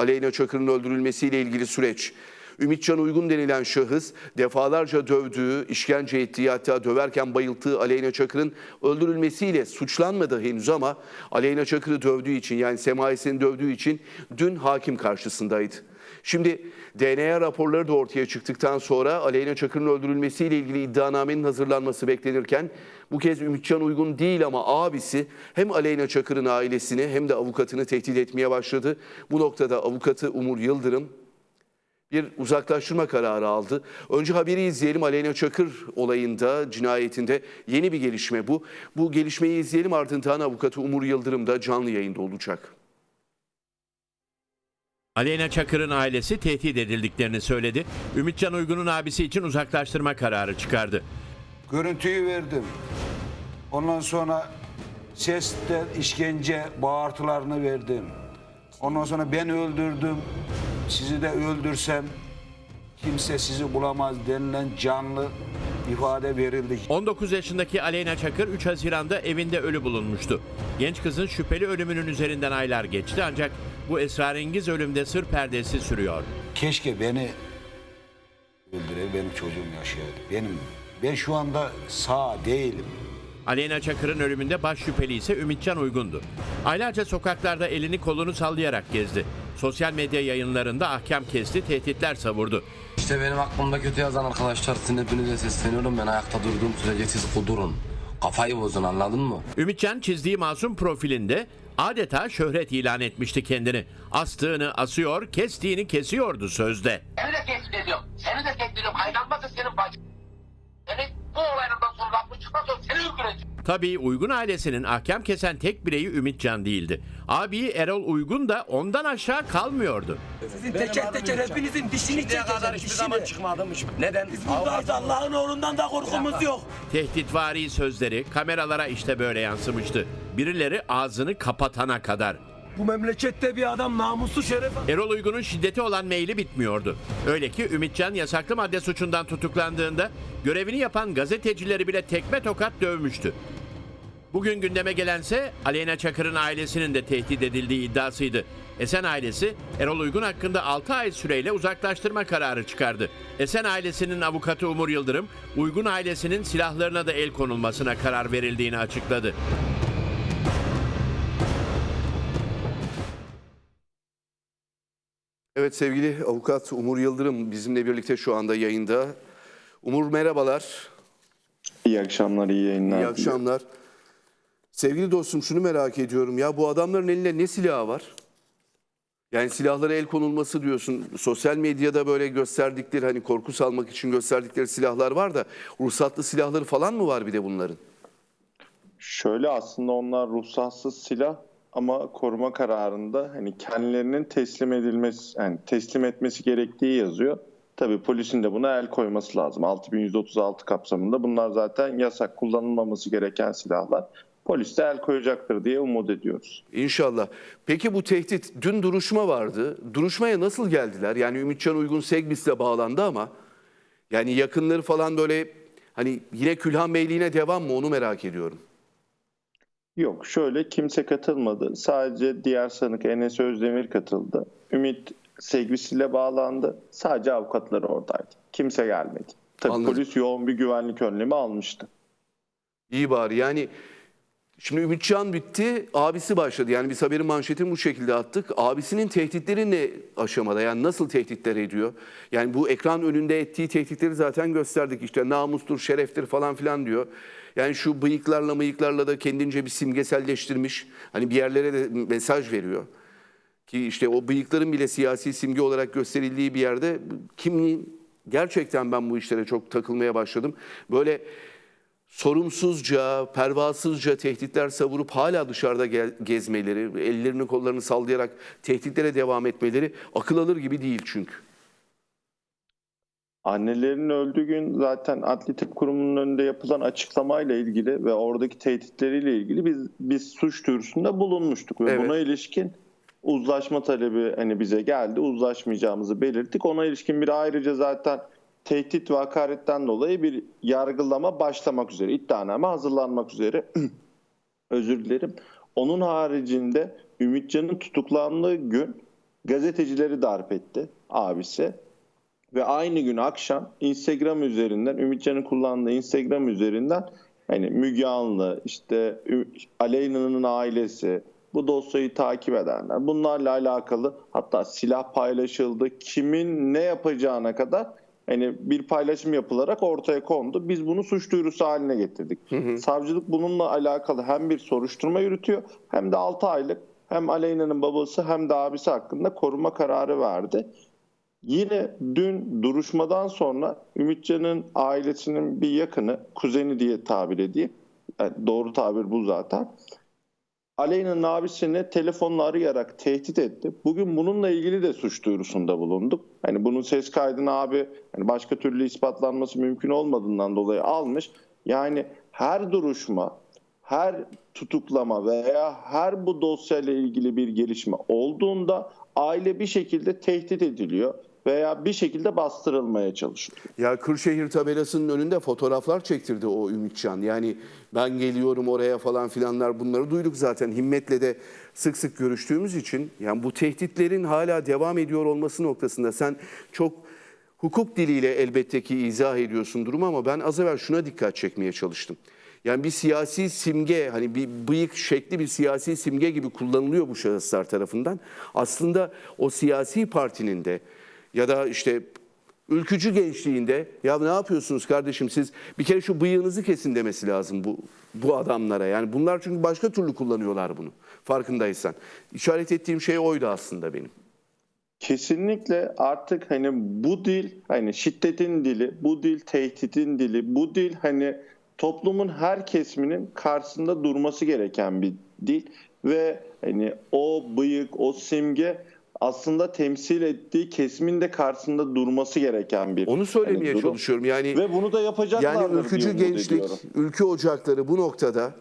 Aleyna Çakır'ın öldürülmesiyle ilgili süreç. Ümitcan Uygun denilen şahıs defalarca dövdüğü, işkence ettiği hatta döverken bayılttığı Aleyna Çakır'ın öldürülmesiyle suçlanmadı henüz ama Aleyna Çakır'ı dövdüğü için yani Semais'ini dövdüğü için dün hakim karşısındaydı. Şimdi DNA raporları da ortaya çıktıktan sonra Aleyna Çakır'ın öldürülmesiyle ilgili iddianamenin hazırlanması beklenirken bu kez Ümitcan Uygun değil ama abisi hem Aleyna Çakır'ın ailesini hem de avukatını tehdit etmeye başladı. Bu noktada avukatı Umur Yıldırım bir uzaklaştırma kararı aldı. Önce haberi izleyelim. Aleyna Çakır olayında, cinayetinde yeni bir gelişme bu. Bu gelişmeyi izleyelim ardından avukatı Umur Yıldırım da canlı yayında olacak. Aleyna Çakır'ın ailesi tehdit edildiklerini söyledi. Ümitcan Uygun'un abisi için uzaklaştırma kararı çıkardı. Görüntüyü verdim. Ondan sonra sesler, işkence, bağırtılarını verdim. Ondan sonra ben öldürdüm. Sizi de öldürsem kimse sizi bulamaz denilen canlı ifade verildi. 19 yaşındaki Aleyna Çakır 3 Haziran'da evinde ölü bulunmuştu. Genç kızın şüpheli ölümünün üzerinden aylar geçti ancak bu esrarengiz ölümde sır perdesi sürüyor. Keşke beni öldüre benim çocuğum yaşayaydı. Benim ben şu anda sağ değilim. Aleyna Çakır'ın ölümünde baş şüpheli ise Ümitcan Uygun'du. Aylarca sokaklarda elini kolunu sallayarak gezdi. Sosyal medya yayınlarında ahkam kesti, tehditler savurdu. İşte benim aklımda kötü yazan arkadaşlar sizin hepinize sesleniyorum. Ben ayakta durduğum sürece siz kudurun. Kafayı bozun anladın mı? Ümitcan çizdiği masum profilinde adeta şöhret ilan etmişti kendini. Astığını asıyor, kestiğini kesiyordu sözde. Seni de tehdit ediyorum. Seni de tehdit ediyorum. Ayrılmazsa senin bacın. Seni bu olaylardan sonra lafı çıkmaz sonra seni öldüreceğim. Tabii Uygun ailesinin ahkam kesen tek bireyi Ümitcan değildi. Abi Erol Uygun da ondan aşağı kalmıyordu. Sizin teker teker hepinizin dişini çekeceğim. kadar hiçbir dişini. zaman çıkmadım. Neden? Biz buradayız Allah'ın oğlundan da korkumuz yok. Tehditvari sözleri kameralara işte böyle yansımıştı. Birileri ağzını kapatana kadar. Bu memlekette bir adam namuslu şeref Erol Uygun'un şiddeti olan meyli bitmiyordu. Öyle ki Ümitcan yasaklı madde suçundan tutuklandığında görevini yapan gazetecileri bile tekme tokat dövmüştü. Bugün gündeme gelense Aleyna Çakır'ın ailesinin de tehdit edildiği iddiasıydı. Esen ailesi Erol Uygun hakkında 6 ay süreyle uzaklaştırma kararı çıkardı. Esen ailesinin avukatı Umur Yıldırım, Uygun ailesinin silahlarına da el konulmasına karar verildiğini açıkladı. Evet sevgili avukat Umur Yıldırım bizimle birlikte şu anda yayında. Umur merhabalar. İyi akşamlar, iyi yayınlar. İyi akşamlar. Sevgili dostum şunu merak ediyorum ya bu adamların elinde ne silahı var? Yani silahlara el konulması diyorsun. Sosyal medyada böyle gösterdikleri hani korku salmak için gösterdikleri silahlar var da ruhsatlı silahları falan mı var bir de bunların? Şöyle aslında onlar ruhsatsız silah ama koruma kararında hani kendilerinin teslim edilmesi, yani teslim etmesi gerektiği yazıyor. Tabii polisin de buna el koyması lazım. 6136 kapsamında bunlar zaten yasak kullanılmaması gereken silahlar. Polis de el koyacaktır diye umut ediyoruz. İnşallah. Peki bu tehdit dün duruşma vardı. Duruşmaya nasıl geldiler? Yani Ümitcan Uygun Segbis'le bağlandı ama yani yakınları falan böyle hani yine Külhan Beyliğine devam mı onu merak ediyorum. Yok şöyle kimse katılmadı. Sadece diğer sanık Enes Özdemir katıldı. Ümit sevgisiyle bağlandı. Sadece avukatları oradaydı. Kimse gelmedi. Tabii Anladım. polis yoğun bir güvenlik önlemi almıştı. İyi bari yani şimdi Ümitcan bitti abisi başladı. Yani biz haberin manşetini bu şekilde attık. Abisinin tehditleri ne aşamada yani nasıl tehditler ediyor? Yani bu ekran önünde ettiği tehditleri zaten gösterdik işte namustur şereftir falan filan diyor. Yani şu bıyıklarla mıyıklarla da kendince bir simgeselleştirmiş. Hani bir yerlere de mesaj veriyor. Ki işte o bıyıkların bile siyasi simge olarak gösterildiği bir yerde kimliğin gerçekten ben bu işlere çok takılmaya başladım. Böyle sorumsuzca, pervasızca tehditler savurup hala dışarıda ge- gezmeleri, ellerini kollarını sallayarak tehditlere devam etmeleri akıl alır gibi değil çünkü. Annelerinin öldüğü gün zaten Adli Tıp Kurumu'nun önünde yapılan açıklamayla ilgili ve oradaki tehditleriyle ilgili biz biz suç duyurusunda bulunmuştuk ve Evet. buna ilişkin uzlaşma talebi hani bize geldi. Uzlaşmayacağımızı belirttik. Ona ilişkin bir ayrıca zaten tehdit ve hakaretten dolayı bir yargılama başlamak üzere, iddianame hazırlanmak üzere. Özür dilerim. Onun haricinde Ümitcan'ın tutuklandığı gün gazetecileri darp etti abisi. Ve aynı gün akşam Instagram üzerinden, Ümitcan'ın kullandığı Instagram üzerinden hani Müge Anlı, işte Aleyna'nın ailesi, bu dosyayı takip edenler, bunlarla alakalı hatta silah paylaşıldı, kimin ne yapacağına kadar hani bir paylaşım yapılarak ortaya kondu. Biz bunu suç duyurusu haline getirdik. Savcılık bununla alakalı hem bir soruşturma yürütüyor hem de 6 aylık hem Aleyna'nın babası hem de abisi hakkında koruma kararı verdi. Yine dün duruşmadan sonra Ümitcan'ın ailesinin bir yakını, kuzeni diye tabir edeyim. Yani doğru tabir bu zaten. Aleyna'nın abisini telefonla arayarak tehdit etti. Bugün bununla ilgili de suç duyurusunda bulunduk. Hani bunun ses kaydını abi hani başka türlü ispatlanması mümkün olmadığından dolayı almış. Yani her duruşma, her tutuklama veya her bu dosyayla ilgili bir gelişme olduğunda aile bir şekilde tehdit ediliyor veya bir şekilde bastırılmaya çalışıyor. Ya Kırşehir tabelasının önünde fotoğraflar çektirdi o Ümitcan. Yani ben geliyorum oraya falan filanlar bunları duyduk zaten. Himmet'le de sık sık görüştüğümüz için yani bu tehditlerin hala devam ediyor olması noktasında sen çok hukuk diliyle elbette ki izah ediyorsun durumu ama ben az evvel şuna dikkat çekmeye çalıştım. Yani bir siyasi simge hani bir bıyık şekli bir siyasi simge gibi kullanılıyor bu şahıslar tarafından. Aslında o siyasi partinin de ya da işte ülkücü gençliğinde ya ne yapıyorsunuz kardeşim siz bir kere şu bıyığınızı kesin demesi lazım bu bu adamlara. Yani bunlar çünkü başka türlü kullanıyorlar bunu farkındaysan. İşaret ettiğim şey oydu aslında benim. Kesinlikle artık hani bu dil hani şiddetin dili, bu dil tehditin dili, bu dil hani toplumun her kesiminin karşısında durması gereken bir dil ve hani o bıyık, o simge aslında temsil ettiği kesimin de karşısında durması gereken bir Onu söylemeye hani durum. çalışıyorum. Yani Ve bunu da yapacaklardır Yani ülkücü gençlik, ediyorum. ülke ocakları bu noktada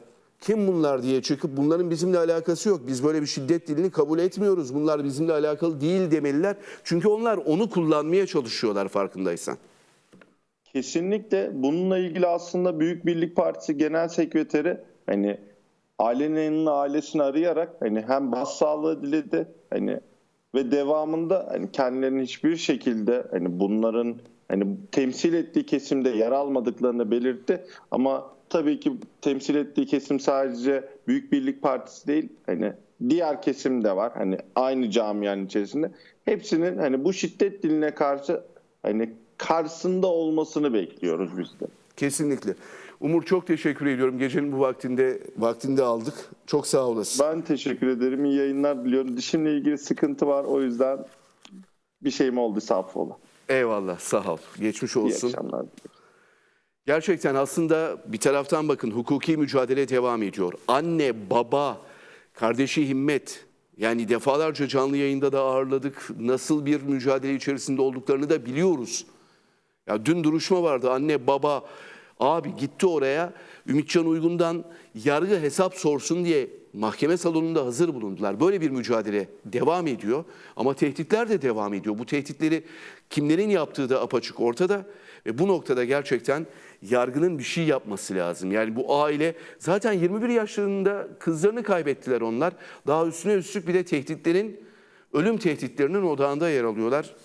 kim bunlar diye çıkıp bunların bizimle alakası yok. Biz böyle bir şiddet dilini kabul etmiyoruz. Bunlar bizimle alakalı değil demeliler. Çünkü onlar onu kullanmaya çalışıyorlar farkındaysan. Kesinlikle bununla ilgili aslında Büyük Birlik Partisi Genel Sekreteri hani ailenin ailesini arayarak hani hem başsağlığı diledi hani ve devamında hani kendilerinin hiçbir şekilde hani bunların hani temsil ettiği kesimde yer almadıklarını belirtti. Ama tabii ki temsil ettiği kesim sadece Büyük Birlik Partisi değil hani diğer kesim de var. Hani aynı camianın içerisinde. Hepsinin hani bu şiddet diline karşı hani karşısında olmasını bekliyoruz biz de. Kesinlikle. Umur çok teşekkür ediyorum. Gecenin bu vaktinde vaktinde aldık. Çok sağ olasın. Ben teşekkür ederim. İyi yayınlar diliyorum. Dişimle ilgili sıkıntı var. O yüzden bir şeyim oldu affola. Eyvallah sağ ol. Geçmiş İyi olsun. akşamlar. diliyorum. Gerçekten aslında bir taraftan bakın hukuki mücadele devam ediyor. Anne, baba, kardeşi Himmet yani defalarca canlı yayında da ağırladık. Nasıl bir mücadele içerisinde olduklarını da biliyoruz. Ya dün duruşma vardı. Anne, baba, abi gitti oraya. Ümitcan Uygun'dan yargı hesap sorsun diye mahkeme salonunda hazır bulundular. Böyle bir mücadele devam ediyor ama tehditler de devam ediyor. Bu tehditleri kimlerin yaptığı da apaçık ortada ve bu noktada gerçekten yargının bir şey yapması lazım. Yani bu aile zaten 21 yaşlarında kızlarını kaybettiler onlar. Daha üstüne üstlük bir de tehditlerin ölüm tehditlerinin odağında yer alıyorlar.